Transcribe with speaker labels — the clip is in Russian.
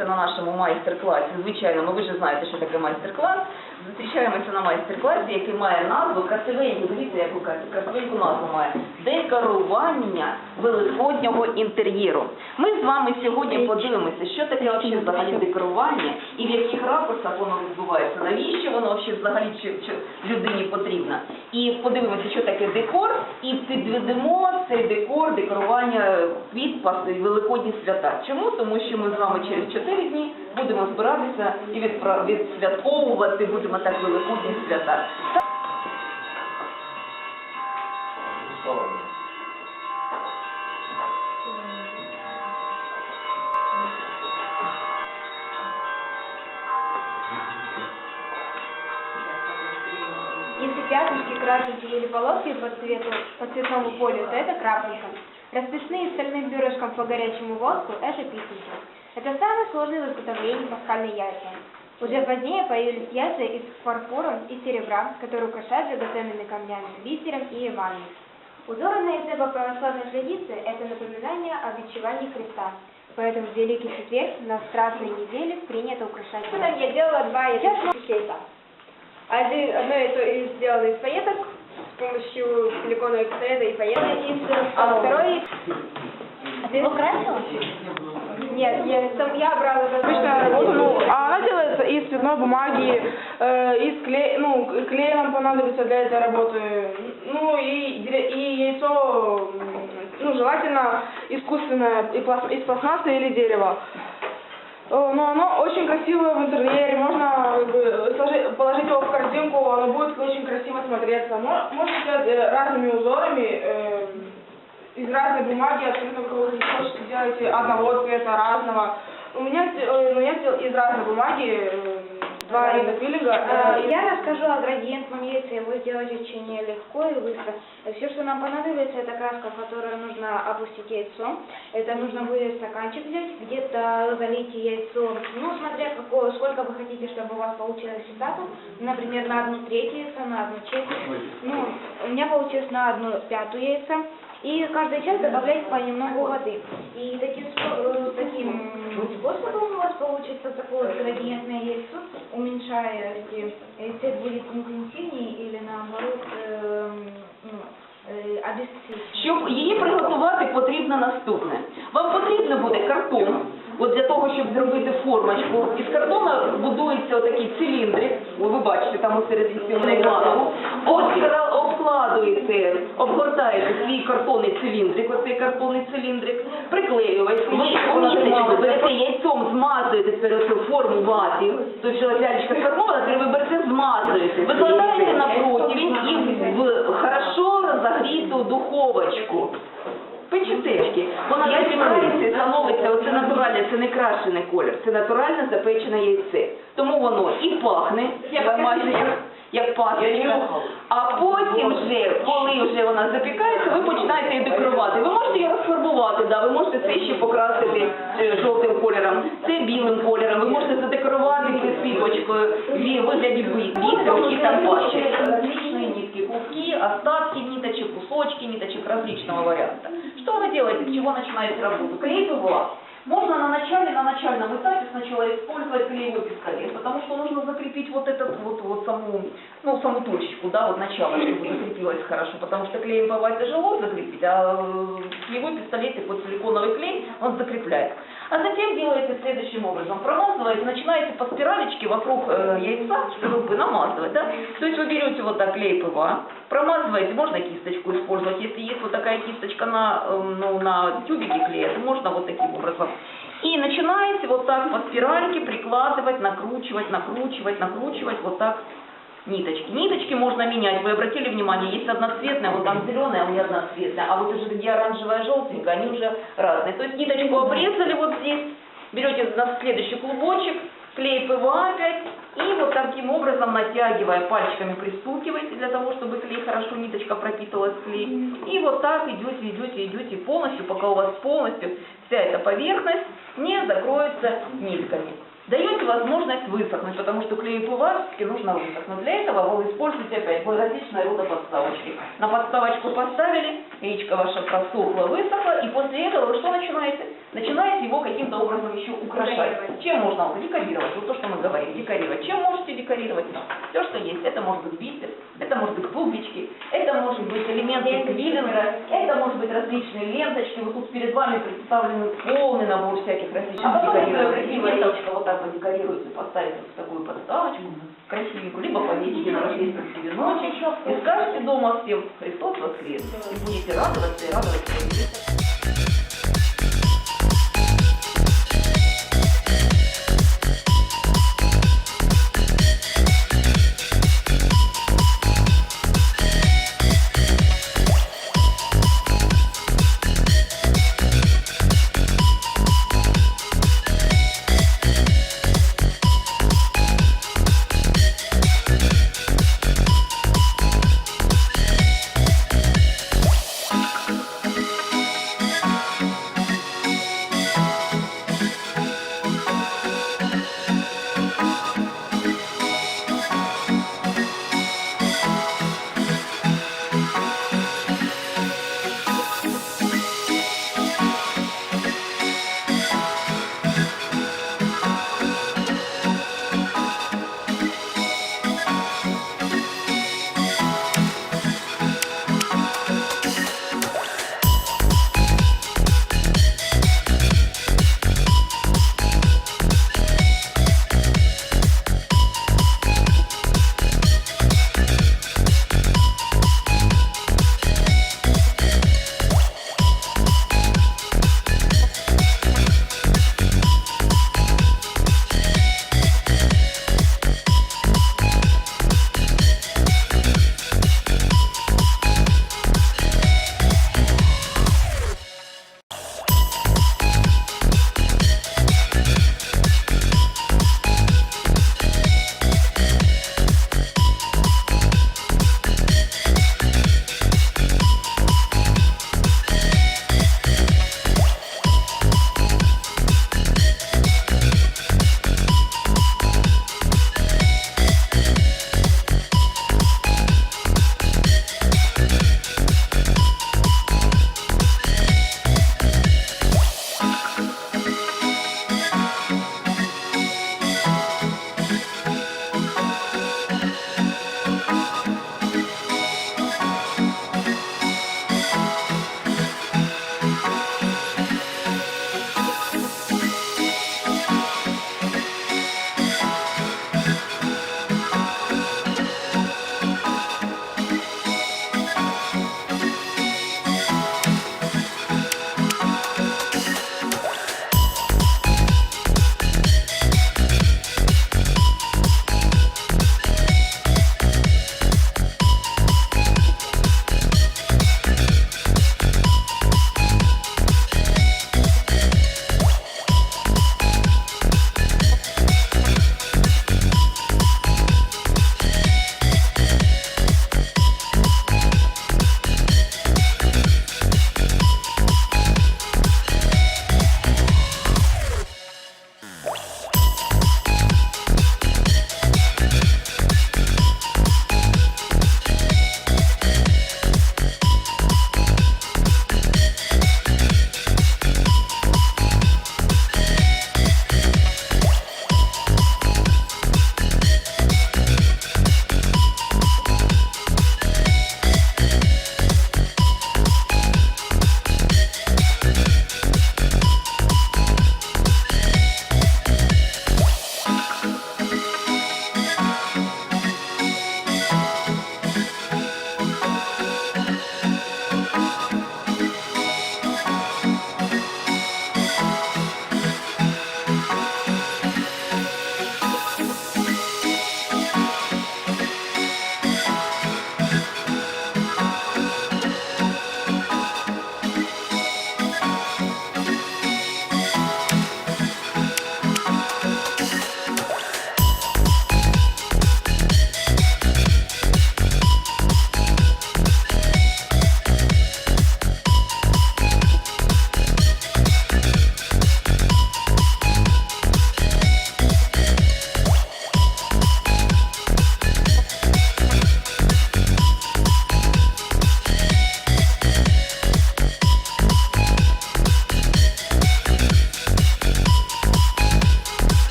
Speaker 1: зустрічаємося на нашому майстер-класі. Звичайно, ну ви ж знаєте, що таке майстер-клас. Зустрічаємося на майстер-класі, який має назву красивеньку, дивіться, яку крас- красивеньку назву має декорування великоднього інтер'єру. Ми з вами сьогодні подивимося, що таке взагалі декорування і в яких ракурсах воно відбувається, навіщо воно взагалі людині потрібно. І подивимося, що таке декор, і підведемо цей декор, декорування і великодні свята. Чому? Тому що ми з вами через 4 дні будемо збиратися і відсвятковувати, будемо так великодні свята.
Speaker 2: Если пятнышки красите или полоски по цвету, по цветному полю, то это крапелька. Расписные стальным бюрошком по горячему воску – это писанки. Это самый сложный в изготовлении пасхальные яйца. Уже позднее появились яйца из фарфора и серебра, которые украшают драгоценными камнями, бисером и эмалью. Узоры на по православной традиции – это напоминание о бичевании Христа. Поэтому в Великий Четверг на Страстной неделе принято украшать яйца. Я делала два яйца. Один, одно из- сделано из пайеток с помощью силиконовой пистолета и пайеток, а второе... Ты украсила? Нет, я, я брала...
Speaker 3: Обычная работа, ну, а она делается из цветной бумаги, э, из клея, ну, клей нам понадобится для этой работы, ну, и, и яйцо, ну, желательно искусственное, из пластмассы или дерева. Э, Но оно очень красивое в интерьере, можно положить его в корзинку, оно будет очень красиво смотреться. Мо- Можно сделать э, разными узорами, э, из разной бумаги, абсолютно какого вы хотите, делайте одного цвета, разного. У меня, сде- э, ну, я сделал из разной бумаги, э, два вида пилинга.
Speaker 2: Э,
Speaker 3: Э,
Speaker 2: Я расскажу о градиентном яйце, его сделать очень легко и быстро. Все, что нам понадобится, это краска, в которую нужно опустить яйцо. Это нужно будет стаканчик взять, где-то залить яйцо, ну, смотря какое, сколько вы хотите, чтобы у вас получилось этапов. Например, на одну треть яйца, на одну четверть. Ну, у меня получилось на одну пятую яйца. И каждый час добавлять понемногу воды. И таким, спо- э, таким способом у вас получится такое вот градиентное яйцо, уменьшая эти, яйцо будет интенсивнее или наоборот эм, ну, э, обесцвечивать.
Speaker 1: Щоб її приготувати, потрібно наступне. Вам потрібно буде картон. От для того, щоб зробити формочку, із картона будується отакий циліндрик. О, Ви бачите, там усередині плану. Обкра- Обкладуєте, обгортаєте свій картонний циліндрик, оцей картонний циліндрик, приклеюєте, ви берете яйцом, змазуєте тепер форму ваті. Тобто, що лялечка сформована, тепер ви берете, змазуєте, викладаєте на противень і в хорошо розогріту духовочку. Печетечки. Вона запікається становиться, оце натуральне, це не крашений колір, це натуральне запечене яйце. Тому воно і пахне, як як, як пасочка. А потім вже, коли вже вона запікається, ви починаєте її декорувати. Ви можете її розфарбувати, да, ви можете це ще покрасити е, жовтим кольором, це білим кольором, ви можете задекорувати присипочкою в вигляді бі- бісеру і там бачите. Различные нитки, куски, остатки ниточек, кусочки ниточек различного варианта. Что вы делаете, с чего начинаете работу? Клей ПВА. Можно на начале, на начальном этапе сначала использовать клеевой пистолет, потому что нужно закрепить вот этот вот, вот саму, ну, саму точечку, да, вот начало, чтобы закрепилось хорошо, потому что клеем ПВА тяжело закрепить, а э, клеевой пистолет и вот силиконовый клей, он закрепляет. А затем делаете следующим образом. Промазываете, начинаете по спиралечке вокруг э, яйца, шурупы намазывать, да? То есть вы берете вот так клей ПВА, промазываете, можно кисточку использовать, если есть вот такая кисточка на, э, ну, на тюбике клея, то можно вот таким образом. И начинаете вот так по спиральке прикладывать, накручивать, накручивать, накручивать вот так ниточки. Ниточки можно менять. Вы обратили внимание, есть одноцветная, вот там зеленая, у меня одноцветная, а вот уже где оранжевая, желтенькая, они уже разные. То есть ниточку обрезали вот здесь, берете на следующий клубочек, клей ПВА опять, и вот таким образом, натягивая пальчиками, пристукиваете для того, чтобы клей хорошо, ниточка пропиталась в клей. И вот так идете, идете, идете полностью, пока у вас полностью вся эта поверхность не закроется нитками. Даете возможность высохнуть, потому что клей пуварский нужно высохнуть. Для этого вы используете опять различные рода подставочки. На подставочку поставили, яичко ваше просохло, высохло, и после этого вы что начинаете? Начинаете его каким-то образом еще украшать. Чем можно декорировать? Вот то, что мы говорим, декорировать. Чем можете декорировать? Все, что есть. Это может быть бисер, это может быть бубнички, это может быть элементы квиллинга, это может быть различные ленточки. Вот тут перед вами представлен полный набор всяких различных а красивая ленточка вот так вот декорируете, поставите вот такую подставочку, красивенькую, либо повесите на рождественский веночек и скажете дома всем «Христос воскрес!» и будете радоваться и радовать своим детям.